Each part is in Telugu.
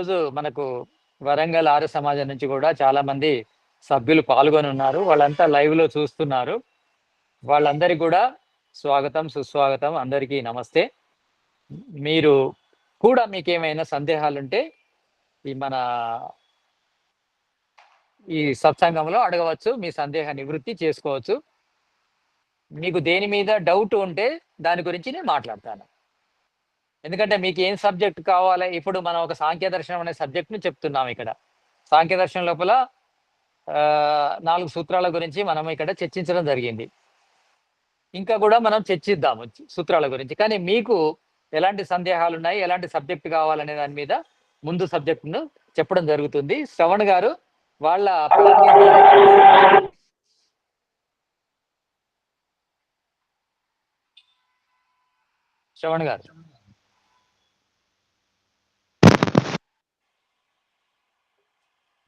రోజు మనకు వరంగల్ ఆర్య సమాజం నుంచి కూడా చాలా మంది సభ్యులు పాల్గొని ఉన్నారు. వాళ్ళంతా లైవ్లో చూస్తున్నారు. వాళ్ళందరికీ కూడా స్వాగతం సుస్వాగతం. అందరికీ నమస్తే. మీరు కూడా మీకు ఏమైనా సందేహాలు ఉంటే ఈ మన ఈ సత్సంగంలో అడగవచ్చు. మీ సందేహ నివృత్తి చేసుకోవచ్చు. మీకు దేని మీద డౌట్ ఉంటే దాని గురించి నేను మాట్లాడతాను. ఎందుకంటే మీకు ఏం సబ్జెక్ట్ కావాలి? ఇప్పుడు మనం ఒక సాంఖ్య దర్శనం అనే సబ్జెక్ట్ను చెప్తున్నాం ఇక్కడ. సాంఖ్య దర్శనం లోపల నాలుగు సూత్రాల గురించి మనం ఇక్కడ చర్చించడం జరిగింది. ఇంకా కూడా మనం చర్చిద్దాము సూత్రాల గురించి. కానీ మీకు ఎలాంటి సందేహాలు ఉన్నాయి ఎలాంటి సబ్జెక్ట్ కావాలనే దాని మీద ముందు సబ్జెక్టును చెప్పడం జరుగుతుంది. శ్రవణ్ గారు వాళ్ళ శ్రవణ్ గారు.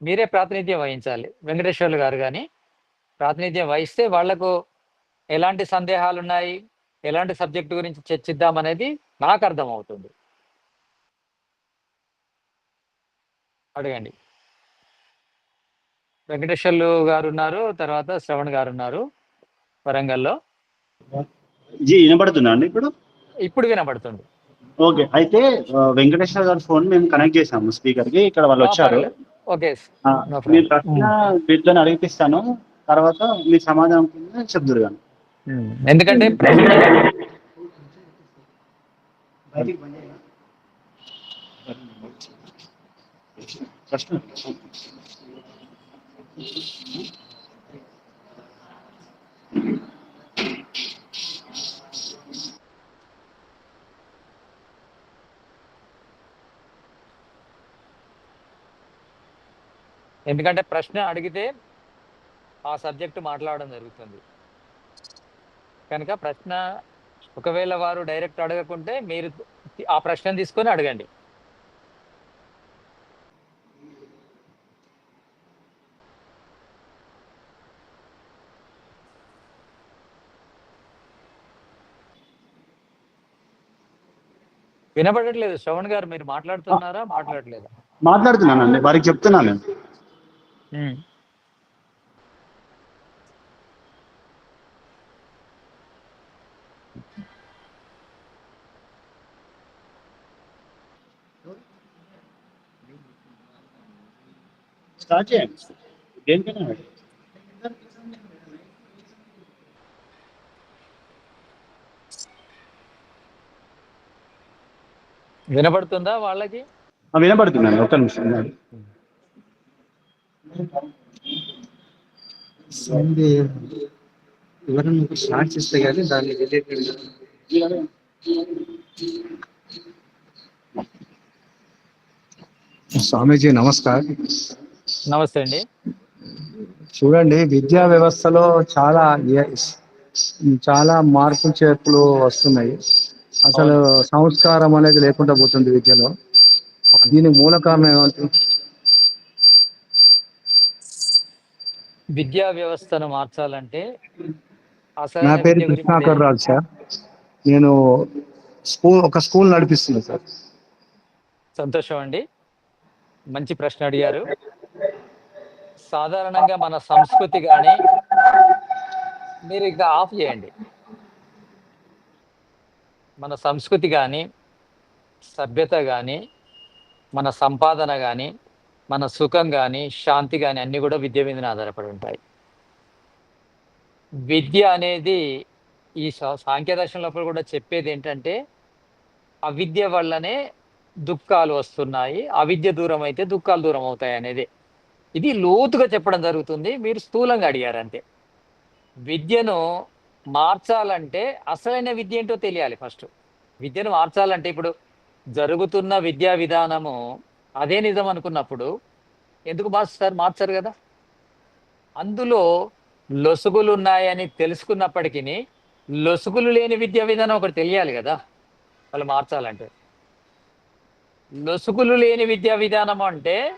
మీరే ప్రాతినిధ్యం వహించాలి. వెంకటేశ్వర్లు గారు కానీ ప్రాతినిధ్యం వహిస్తే వాళ్ళకు ఎలాంటి సందేహాలు ఉన్నాయి ఎలాంటి సబ్జెక్టు గురించి చర్చిద్దాం అనేది నాకు అర్థం అవుతుంది అడగండి. వెంకటేశ్వర్లు గారు ఉన్నారు తర్వాత శ్రవణ్ గారు ఉన్నారు వరంగల్లో. జీ అండి ఇప్పుడు? ఇప్పుడు వినపడుతుంది ఓకే అయితే వెంకటేశ్వర గారి ఫోన్ మేము కనెక్ట్ చేసాము స్పీకర్కి ఇక్కడ వాళ్ళు వచ్చారు. ఓకే మీ. ప్రశ్న వీటితో అడిగిపిస్తాను. తర్వాత మీ సమాధానం కింద చెప్దురు కానీ ఎందుకంటే ప్రశ్న ప్రశ్న ఎందుకంటే ప్రశ్న అడిగితే ఆ సబ్జెక్టు మాట్లాడడం జరుగుతుంది. కనుక ప్రశ్న ఒకవేళ వారు డైరెక్ట్ అడగకుంటే మీరు ఆ ప్రశ్న తీసుకొని అడగండి. వినపడట్లేదు. శ్రవణ్ గారు మీరు మాట్లాడుతున్నారా? మాట్లాడలేదా మాట్లాడుతున్నానండి. వారికి చెప్తున్నాను. స్టార్ట్ చేయండి దేనికైనా మేడం. వినపడుతుందా వాళ్ళకి? ఆ, వినపడుతుందండి ఒక్క నిమిషం. సండే ఎవరైనా ఒక స్టార్ట్ చేస్తే కానీ దాన్ని రిలేటెడ్ స్వామీజీ నమస్కార్. నమస్తే అండి. చూడండి విద్యా వ్యవస్థలో చాలా చాలా మార్పులు చేర్పులు వస్తున్నాయి. అసలు సంస్కారం అనేది లేకుండా పోతుంది విద్యలో. దీని మూల కారణం ఏమంటుంది విద్యా వ్యవస్థను మార్చాలంటే నా పేరు కృష్ణాకర్ రాజు సార్. నేను స్కూల్ ఒక స్కూల్ నడిపిస్తున్నాను సార్. సంతోషం అండి. మంచి ప్రశ్న అడిగారు. సాధారణంగా మన సంస్కృతి కానీ మీరు ఇక ఆఫ్ చేయండి. మన సంస్కృతి కానీ సభ్యత కానీ మన సంపాదన కానీ మన సుఖం కానీ శాంతి కానీ అన్నీ కూడా విద్య మీదనే ఆధారపడి ఉంటాయి. విద్య అనేది ఈ సా- సాంఖ్య లోపల కూడా చెప్పేది ఏంటంటే అవిద్య వల్లనే దుఃఖాలు వస్తున్నాయి అవిద్య దూరం అయితే దుఃఖాలు దూరం అవుతాయి అనేది. ఇది లోతుగా చెప్పడం జరుగుతుంది మీరు స్థూలంగా అడిగారు అంతే. విద్యను మార్చాలంటే అసలైన విద్య ఏంటో తెలియాలి ఫస్ట్. విద్యను మార్చాలంటే ఇప్పుడు జరుగుతున్న విద్యా విధానము అదే నిజం అనుకున్నప్పుడు ఎందుకు మాస్టర్ మార్చరు కదా? అందులో లొసుగులు ఉన్నాయని తెలుసుకున్నప్పటికీ లొసుగులు లేని విద్యా విధానం ఒకటి తెలియాలి కదా? వాళ్ళు మార్చాలంటే. లొసుగులు లేని విద్యా విధానం అంటే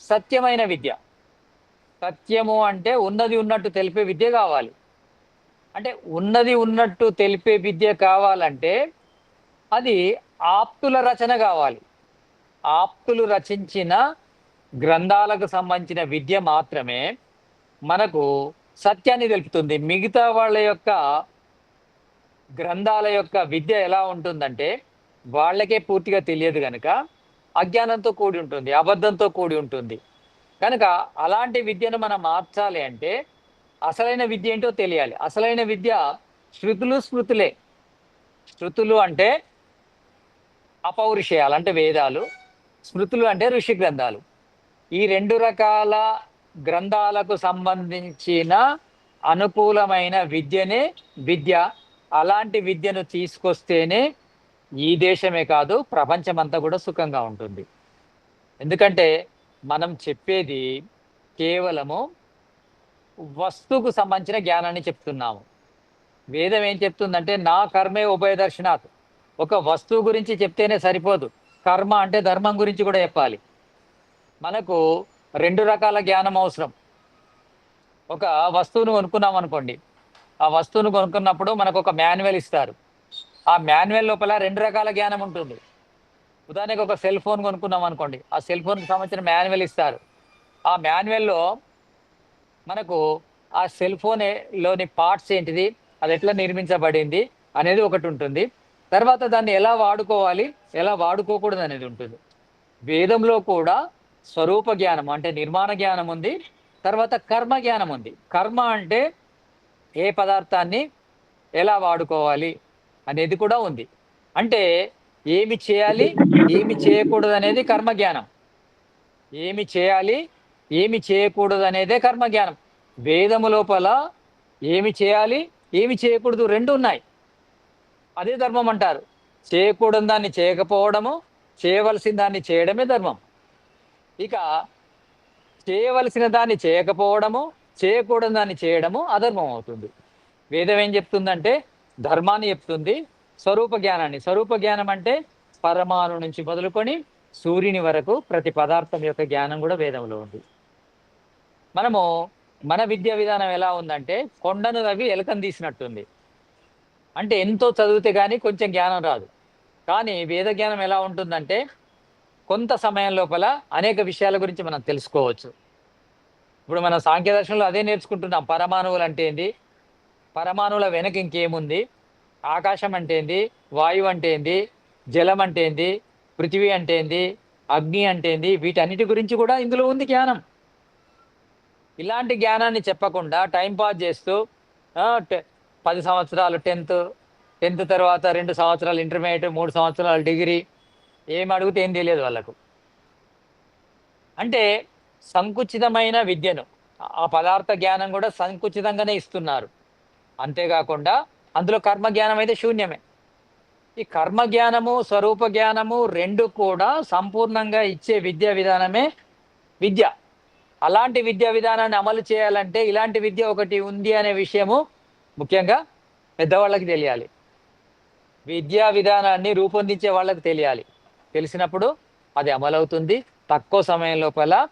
సత్యమైన విద్య. సత్యము అంటే ఉన్నది ఉన్నట్టు తెలిపే విద్య కావాలి. అంటే ఉన్నది ఉన్నట్టు తెలిపే విద్య కావాలంటే అది ఆప్తుల రచన కావాలి. ఆప్తులు రచించిన గ్రంథాలకు సంబంధించిన విద్య మాత్రమే మనకు సత్యాన్ని తెలుపుతుంది. మిగతా వాళ్ళ యొక్క గ్రంథాల యొక్క విద్య ఎలా ఉంటుందంటే వాళ్ళకే పూర్తిగా తెలియదు కనుక అజ్ఞానంతో కూడి ఉంటుంది అబద్ధంతో కూడి ఉంటుంది. కనుక అలాంటి విద్యను మనం మార్చాలి అంటే అసలైన విద్య ఏంటో తెలియాలి. అసలైన విద్య శృతులు స్మృతులే. శృతులు అంటే అపౌరుషయాలు అంటే వేదాలు. స్మృతులు అంటే ఋషి గ్రంథాలు. ఈ రెండు రకాల గ్రంథాలకు సంబంధించిన అనుకూలమైన విద్యనే విద్య. అలాంటి విద్యను తీసుకొస్తేనే ఈ దేశమే కాదు ప్రపంచమంతా కూడా సుఖంగా ఉంటుంది. ఎందుకంటే మనం చెప్పేది కేవలము వస్తువుకు సంబంధించిన జ్ఞానాన్ని చెప్తున్నాము. వేదం ఏం చెప్తుందంటే నా కర్మే ఉభయదర్శనాత్. ఒక వస్తువు గురించి చెప్తేనే సరిపోదు. కర్మ అంటే ధర్మం గురించి కూడా చెప్పాలి. మనకు రెండు రకాల జ్ఞానం అవసరం. ఒక వస్తువును కొనుక్కున్నాం అనుకోండి. ఆ వస్తువును కొనుక్కున్నప్పుడు మనకు ఒక మాన్యువల్ ఇస్తారు. ఆ మాన్యువల్ లోపల రెండు రకాల జ్ఞానం ఉంటుంది. ఉదాహరణకు ఒక సెల్ ఫోన్ కొనుక్కున్నాం అనుకోండి. ఆ సెల్ ఫోన్కి సంబంధించిన మాన్యువల్ ఇస్తారు. ఆ మాన్యువల్లో మనకు ఆ సెల్ ఫోన్లోని పార్ట్స్ ఏంటిది? అది ఎట్లా నిర్మించబడింది? అనేది ఒకటి ఉంటుంది. తర్వాత దాన్ని ఎలా వాడుకోవాలి? ఎలా వాడుకోకూడదు అనేది ఉంటుంది. వేదంలో కూడా స్వరూప జ్ఞానం అంటే నిర్మాణ జ్ఞానం ఉంది. తర్వాత కర్మ జ్ఞానం ఉంది. కర్మ అంటే ఏ పదార్థాన్ని ఎలా వాడుకోవాలి అనేది కూడా ఉంది. అంటే ఏమి చేయాలి ఏమి చేయకూడదు అనేది కర్మ జ్ఞానం. ఏమి చేయాలి ఏమి చేయకూడదు అనేదే కర్మ జ్ఞానం. వేదము లోపల ఏమి చేయాలి ఏమి చేయకూడదు రెండు ఉన్నాయి. అదే ధర్మం అంటారు. చేయకూడని దాన్ని చేయకపోవడము చేయవలసిన దాన్ని చేయడమే ధర్మం. ఇక చేయవలసిన దాన్ని చేయకపోవడము చేయకూడని దాన్ని చేయడము అధర్మం అవుతుంది. వేదం ఏం చెప్తుందంటే ధర్మాన్ని చెప్తుంది స్వరూప జ్ఞానాన్ని. స్వరూప జ్ఞానం అంటే పరమాణు నుంచి మొదలుకొని సూర్యుని వరకు ప్రతి పదార్థం యొక్క జ్ఞానం కూడా వేదంలో ఉంది. మనము మన విద్యా విధానం ఎలా ఉందంటే కొండను తవ్వి ఎలకను తీసినట్టుంది. అంటే ఎంతో చదివితే కానీ కొంచెం జ్ఞానం రాదు. కానీ వేద జ్ఞానం ఎలా ఉంటుందంటే కొంత సమయం లోపల అనేక విషయాల గురించి మనం తెలుసుకోవచ్చు. ఇప్పుడు మన సాంఖ్య దర్శనంలో అదే నేర్చుకుంటున్నాం. పరమాణువులు అంటే ఏంది? పరమాణువుల వెనక ఇంకేముంది? ఆకాశం అంటే ఏంది? వాయువు అంటే ఏంది? జలం అంటే ఏంది? పృథివీ అంటే ఏంది? అగ్ని అంటే ఏంది? వీటన్నిటి గురించి కూడా ఇందులో ఉంది జ్ఞానం. ఇలాంటి జ్ఞానాన్ని చెప్పకుండా టైం పాస్ చేస్తూ పది సంవత్సరాలు టెన్త్ టెన్త్ తర్వాత రెండు సంవత్సరాలు ఇంటర్మీడియట్ మూడు సంవత్సరాలు డిగ్రీ. ఏం అడిగితే ఏం తెలియదు వాళ్ళకు. అంటే సంకుచితమైన విద్యను ఆ పదార్థ జ్ఞానం కూడా సంకుచితంగానే ఇస్తున్నారు. అంతేకాకుండా అందులో కర్మ జ్ఞానం అయితే శూన్యమే. ఈ కర్మ జ్ఞానము స్వరూప జ్ఞానము రెండు కూడా సంపూర్ణంగా ఇచ్చే విద్యా విధానమే విద్య. అలాంటి విద్యా విధానాన్ని అమలు చేయాలంటే ఇలాంటి విద్య ఒకటి ఉంది అనే విషయము ముఖ్యంగా పెద్దవాళ్ళకి తెలియాలి. విద్యా విధానాన్ని రూపొందించే వాళ్ళకి తెలియాలి. తెలిసినప్పుడు అది అమలవుతుంది. తక్కువ సమయం లోపల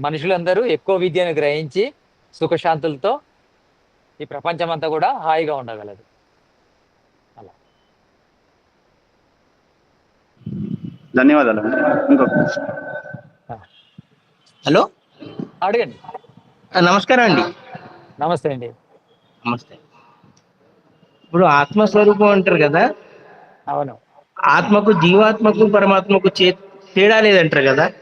మనుషులందరూ ఎక్కువ విద్యను గ్రహించి సుఖశాంతులతో ఈ ప్రపంచమంతా కూడా హాయిగా ఉండగలదు. ధన్యవాదాలు. ఇంకొక ప్రశ్న. హలో? అడగండి. నమస్కారం అండి. నమస్తే అండి. నమస్తే. ఇప్పుడు ఆత్మస్వరూపం అంటారు కదా? అవును. ఆత్మకు జీవాత్మకు పరమాత్మకు తేడా లేదంటారు కదా?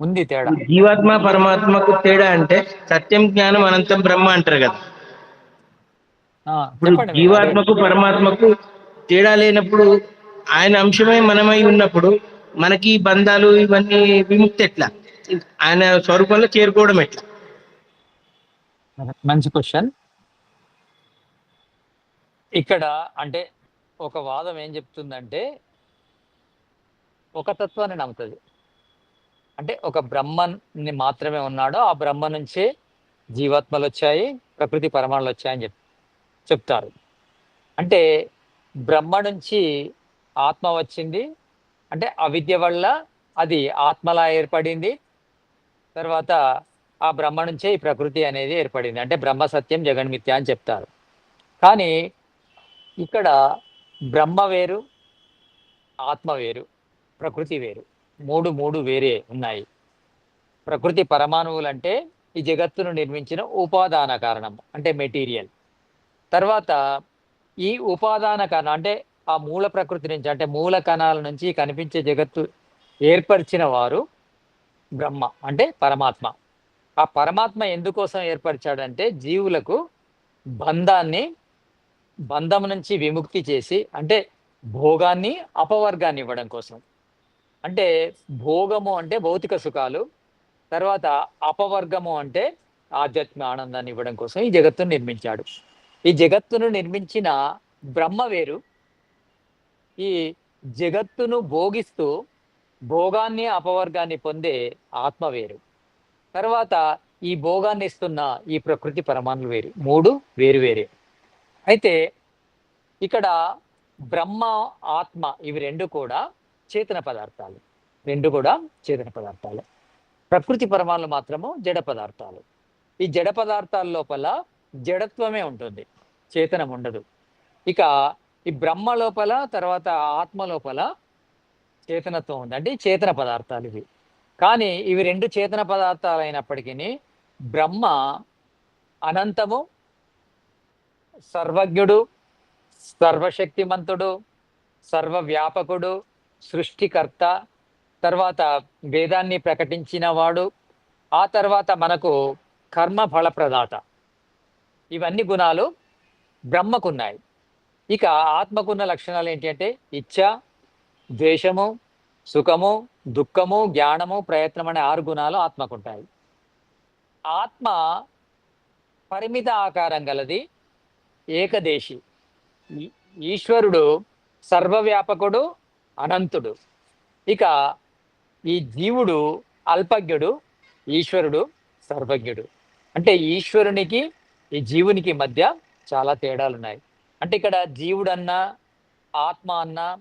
ఉంది తేడా. జీవాత్మ పరమాత్మకు తేడా అంటే సత్యం జ్ఞానం అనంతం బ్రహ్మ అంటారు కదా? ఇప్పుడు. జీవాత్మకు పరమాత్మకు తేడా లేనప్పుడు ఆయన అంశమే మనమై ఉన్నప్పుడు మనకి బంధాలు ఇవన్నీ విముక్తి ఎట్లా? ఆయన స్వరూపంలో చేరుకోవడం ఎట్లా? మంచి క్వశ్చన్. ఇక్కడ అంటే ఒక వాదం ఏం చెప్తుందంటే ఒక తత్వాన్ని నమ్ముతుంది. అంటే ఒక బ్రహ్మని మాత్రమే ఉన్నాడో ఆ బ్రహ్మ నుంచే జీవాత్మలు వచ్చాయి ప్రకృతి పరమాణులు వచ్చాయని చెప్ చెప్తారు. అంటే బ్రహ్మ నుంచి ఆత్మ వచ్చింది. అంటే అవిద్య వల్ల అది ఆత్మలా ఏర్పడింది. తర్వాత ఆ బ్రహ్మ నుంచే ఈ ప్రకృతి అనేది ఏర్పడింది. అంటే బ్రహ్మ సత్యం జగన్మిత్య అని చెప్తారు. కానీ ఇక్కడ బ్రహ్మ వేరు ఆత్మ వేరు ప్రకృతి వేరు. మూడు మూడు వేరే ఉన్నాయి. ప్రకృతి పరమాణువులు అంటే ఈ జగత్తును నిర్మించిన ఉపాదాన కారణం అంటే మెటీరియల్. తర్వాత ఈ ఉపాదాన కారణం అంటే ఆ మూల ప్రకృతి నుంచి అంటే మూల కణాల నుంచి కనిపించే జగత్తు ఏర్పరిచిన వారు బ్రహ్మ అంటే పరమాత్మ. ఆ పరమాత్మ ఎందుకోసం ఏర్పరిచాడంటే జీవులకు బంధాన్ని బంధం నుంచి విముక్తి చేసి అంటే భోగాన్ని అపవర్గాన్ని ఇవ్వడం కోసం. అంటే భోగము అంటే భౌతిక సుఖాలు తర్వాత అపవర్గము అంటే ఆధ్యాత్మిక ఆనందాన్ని ఇవ్వడం కోసం ఈ జగత్తును నిర్మించాడు. ఈ జగత్తును నిర్మించిన బ్రహ్మ వేరు. ఈ జగత్తును భోగిస్తూ భోగాన్ని అపవర్గాన్ని పొందే ఆత్మ వేరు. తర్వాత ఈ భోగాన్ని ఇస్తున్న ఈ ప్రకృతి పరమాణులు వేరు. మూడు వేరు వేరే. అయితే ఇక్కడ బ్రహ్మ ఆత్మ ఇవి రెండు కూడా చేతన పదార్థాలు. రెండు కూడా చేతన పదార్థాలు. ప్రకృతి పరమాణులు మాత్రము జడ పదార్థాలు. ఈ జడ పదార్థాల లోపల జడత్వమే ఉంటుంది. చేతనం ఉండదు. ఇక ఈ బ్రహ్మ లోపల తర్వాత ఆత్మ లోపల చేతనత్వం ఉంది. అంటే చేతన పదార్థాలు ఇవి. కానీ ఇవి రెండు చేతన పదార్థాలు అయినప్పటికీ బ్రహ్మ అనంతము సర్వజ్ఞుడు సర్వశక్తిమంతుడు సర్వవ్యాపకుడు సృష్టికర్త తర్వాత వేదాన్ని ప్రకటించిన వాడు ఆ తర్వాత మనకు కర్మ ఫలప్రదాత. ఇవన్నీ గుణాలు బ్రహ్మకున్నాయి. ఇక ఆత్మకున్న లక్షణాలు ఏంటి అంటే ఇచ్ఛ ద్వేషము సుఖము దుఃఖము జ్ఞానము ప్రయత్నం అనే ఆరు గుణాలు ఆత్మకుంటాయి. ఆత్మ పరిమిత ఆకారం గలది ఏకదేశి. ఈశ్వరుడు సర్వవ్యాపకుడు అనంతుడు. ఇక ఈ జీవుడు అల్పజ్ఞుడు ఈశ్వరుడు సర్వజ్ఞుడు. అంటే ఈశ్వరునికి ఈ జీవునికి మధ్య చాలా తేడాలు ఉన్నాయి అంటే ఇక్కడ జీవుడు అన్న ఆత్మ అన్న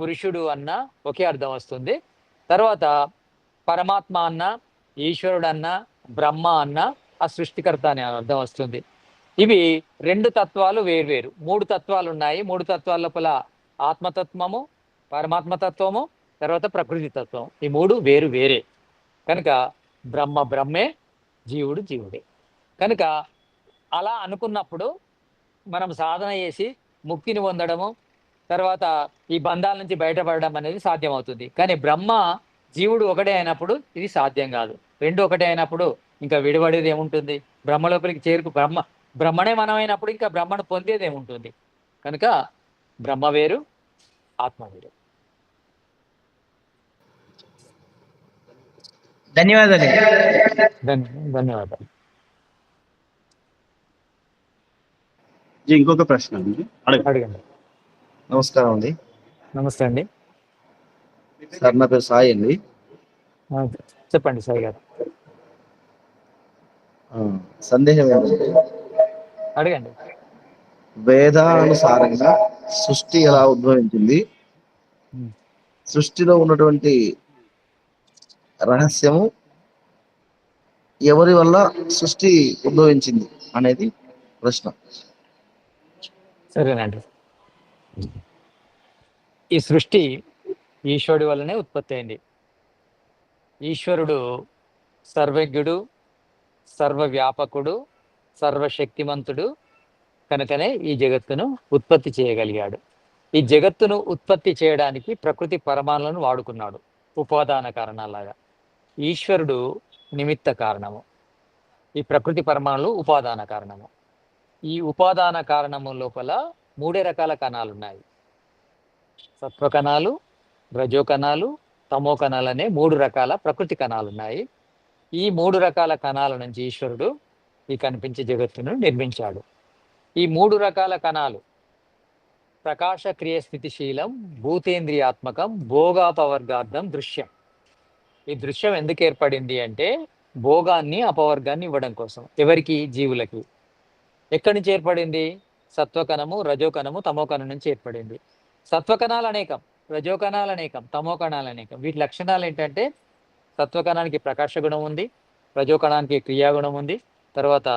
పురుషుడు అన్న ఒకే అర్థం వస్తుంది. తర్వాత పరమాత్మ అన్న ఈశ్వరుడు అన్న బ్రహ్మ అన్న ఆ సృష్టికర్త అనే అర్థం వస్తుంది. ఇవి రెండు తత్వాలు వేర్వేరు. మూడు తత్వాలు ఉన్నాయి మూడు తత్వాల లోపల ఆత్మతత్వము పరమాత్మతత్వము తర్వాత ప్రకృతి తత్వం ఈ మూడు వేరు వేరే. కనుక బ్రహ్మ బ్రహ్మే జీవుడు జీవుడే. కనుక అలా అనుకున్నప్పుడు మనం సాధన చేసి ముక్తిని పొందడము తర్వాత ఈ బంధాల నుంచి బయటపడడం అనేది సాధ్యమవుతుంది. కానీ బ్రహ్మ జీవుడు ఒకటే అయినప్పుడు ఇది సాధ్యం కాదు. రెండు ఒకటే అయినప్పుడు ఇంకా విడిపడేది ఏముంటుంది? బ్రహ్మ లోపలికి చేరుకు బ్రహ్మ బ్రహ్మనే మనం అయినప్పుడు ఇంకా బ్రహ్మను పొందేది ఏముంటుంది? కనుక బ్రహ్మ వేరు ఆత్మ వేరు. ధన్యవాదాలు. ధన్య ధన్యవాదాలు. ఇంకొక ప్రశ్న అండి. అడగండి. నమస్కారం అండి. నమస్తే అండి. సార్ నా పేరు సాయి అండి. చెప్పండి సాయి గారు. ఆ, సందేహం ఏంటంటే అడగండి. వేదానుసారంగా సృష్టి ఎలా ఉద్భవించింది. సృష్టిలో ఉన్నటువంటి రహస్యము ఎవరి వల్ల సృష్టి ఉద్భవించింది అనేది ప్రశ్న. సరేనండి. ఈ సృష్టి ఈశ్వరుడి వల్లనే ఉత్పత్తి అయింది. ఈశ్వరుడు సర్వజ్ఞుడు సర్వవ్యాపకుడు సర్వశక్తిమంతుడు కనుకనే ఈ జగత్తును ఉత్పత్తి చేయగలిగాడు. ఈ జగత్తును ఉత్పత్తి చేయడానికి ప్రకృతి పరమాణులను వాడుకున్నాడు ఉపాదాన కారణాలాగా ఈశ్వరుడు నిమిత్త కారణము. ఈ ప్రకృతి పరమాణులు ఉపాదాన కారణము. ఈ ఉపాదాన కారణము లోపల మూడే రకాల కణాలు ఉన్నాయి సత్వ కణాలు రజో కణాలు తమో కణాలు అనే మూడు రకాల ప్రకృతి కణాలు ఉన్నాయి ఈ మూడు రకాల కణాల నుంచి ఈశ్వరుడు ఈ కనిపించే జగత్తును నిర్మించాడు. ఈ మూడు రకాల కణాలు ప్రకాశ క్రియ స్థితిశీలం భూతేంద్రియాత్మకం భోగాపవర్గార్థం దృశ్యం. ఈ దృశ్యం ఎందుకు ఏర్పడింది అంటే భోగాన్ని అపవర్గాన్ని ఇవ్వడం కోసం ఎవరికి? జీవులకి. ఎక్కడి నుంచి ఏర్పడింది? సత్వకణము రజోకణము తమోకణం నుంచి ఏర్పడింది. సత్వకణాలు అనేకం రజోకణాలు అనేకం తమోకణాలు అనేకం. వీటి లక్షణాలు ఏంటంటే సత్వకణానికి ప్రకాశ గుణం ఉంది రజోకణానికి క్రియాగుణం ఉంది తర్వాత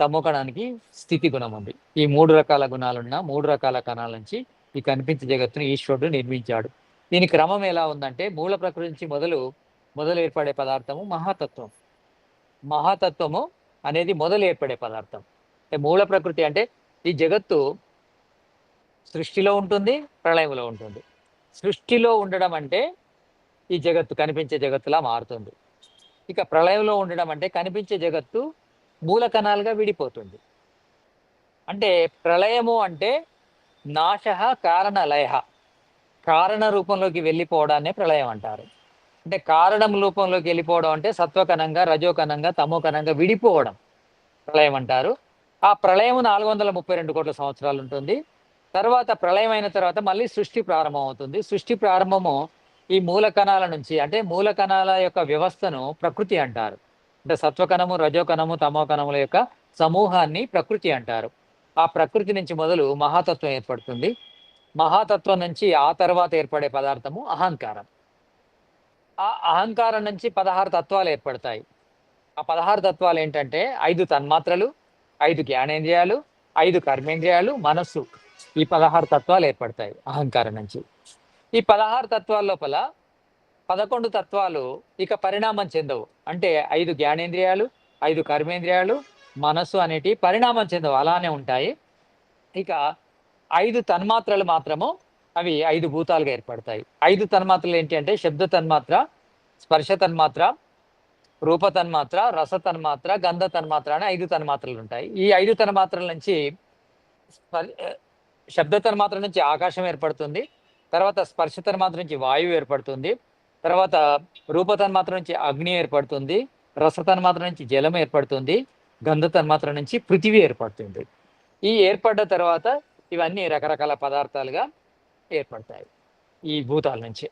తమోకణానికి స్థితి గుణం ఉంది. ఈ మూడు రకాల గుణాలున్న మూడు రకాల కణాల నుంచి ఈ కనిపించే జగత్తును ఈశ్వరుడు నిర్మించాడు. దీని క్రమం ఎలా ఉందంటే మూల ప్రకృతి నుంచి మొదలు మొదలు ఏర్పడే పదార్థము మహాతత్వం. మహాతత్వము అనేది మొదలు ఏర్పడే పదార్థం. అంటే మూల ప్రకృతి అంటే ఈ జగత్తు సృష్టిలో ఉంటుంది ప్రళయంలో ఉంటుంది. సృష్టిలో ఉండడం అంటే ఈ జగత్తు కనిపించే జగత్తులా మారుతుంది. ఇక ప్రళయంలో ఉండడం అంటే కనిపించే జగత్తు మూల కణాలుగా విడిపోతుంది. అంటే ప్రళయము అంటే నాశ కారణ లయ కారణ రూపంలోకి వెళ్ళిపోవడాన్నే ప్రళయం అంటారు. అంటే కారణం రూపంలోకి వెళ్ళిపోవడం అంటే సత్వకణంగా రజోకణంగా తమోకణంగా విడిపోవడం ప్రళయం అంటారు. ఆ ప్రళయం నాలుగు వందల ముప్పై రెండు కోట్ల సంవత్సరాలు ఉంటుంది. తర్వాత ప్రళయం అయిన తర్వాత మళ్ళీ సృష్టి ప్రారంభం అవుతుంది. సృష్టి ప్రారంభము ఈ మూల కణాల నుంచి అంటే మూల కణాల యొక్క వ్యవస్థను ప్రకృతి అంటారు. అంటే సత్వకణము రజోకణము తమోకణముల యొక్క సమూహాన్ని ప్రకృతి అంటారు. ఆ ప్రకృతి నుంచి మొదలు మహాతత్వం ఏర్పడుతుంది. మహాతత్వం నుంచి ఆ తర్వాత ఏర్పడే పదార్థము అహంకారం. ఆ అహంకారం నుంచి పదహారు తత్వాలు ఏర్పడతాయి. ఆ పదహారు తత్వాలు ఏంటంటే ఐదు తన్మాత్రలు ఐదు జ్ఞానేంద్రియాలు ఐదు కర్మేంద్రియాలు మనస్సు ఈ పదహారు తత్వాలు ఏర్పడతాయి అహంకారం నుంచి. ఈ పదహారు తత్వాల లోపల పదకొండు తత్వాలు ఇక పరిణామం చెందవు. అంటే ఐదు జ్ఞానేంద్రియాలు ఐదు కర్మేంద్రియాలు మనస్సు అనేటి పరిణామం చెందవు. అలానే ఉంటాయి. ఇక ఐదు తన్మాత్రలు మాత్రము అవి ఐదు భూతాలుగా ఏర్పడతాయి. ఐదు తన్మాత్రలు ఏంటి అంటే శబ్ద తన్మాత్ర స్పర్శ తన్మాత్ర రూప తన్మాత్ర రస తన్మాత్ర గంధ తన్మాత్ర అని ఐదు తన్మాత్రలు ఉంటాయి. ఈ ఐదు తన్మాత్రల నుంచి శబ్ద తన్మాత్ర నుంచి ఆకాశం ఏర్పడుతుంది. తర్వాత స్పర్శ తన్మాత్ర నుంచి వాయువు ఏర్పడుతుంది. తర్వాత రూపతన్మాత్ర నుంచి అగ్ని ఏర్పడుతుంది రసతన్మాత్ర నుంచి జలం ఏర్పడుతుంది గంధ తన్మాత్ర నుంచి పృథివీ ఏర్పడుతుంది. ఈ ఏర్పడ్డ తర్వాత ఇవన్నీ రకరకాల పదార్థాలుగా ఏర్పడతాయి ఈ భూతాల నుంచి.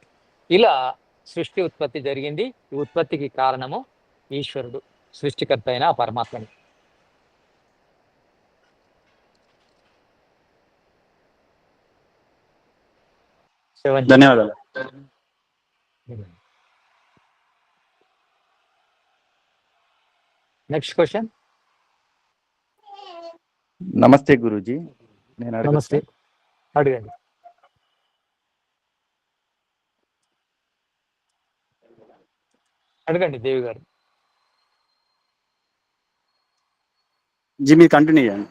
ఇలా సృష్టి ఉత్పత్తి జరిగింది. ఈ ఉత్పత్తికి కారణము ఈశ్వరుడు సృష్టికర్త అయిన ఆ పరమాత్మని. ధన్యవాదాలు. నెక్స్ట్ క్వశ్చన్ నమస్తే గురూజీ నేను? నమస్తే అడగండి అడగండి దేవి గారు జీ మీరు కంటిన్యూ చేయండి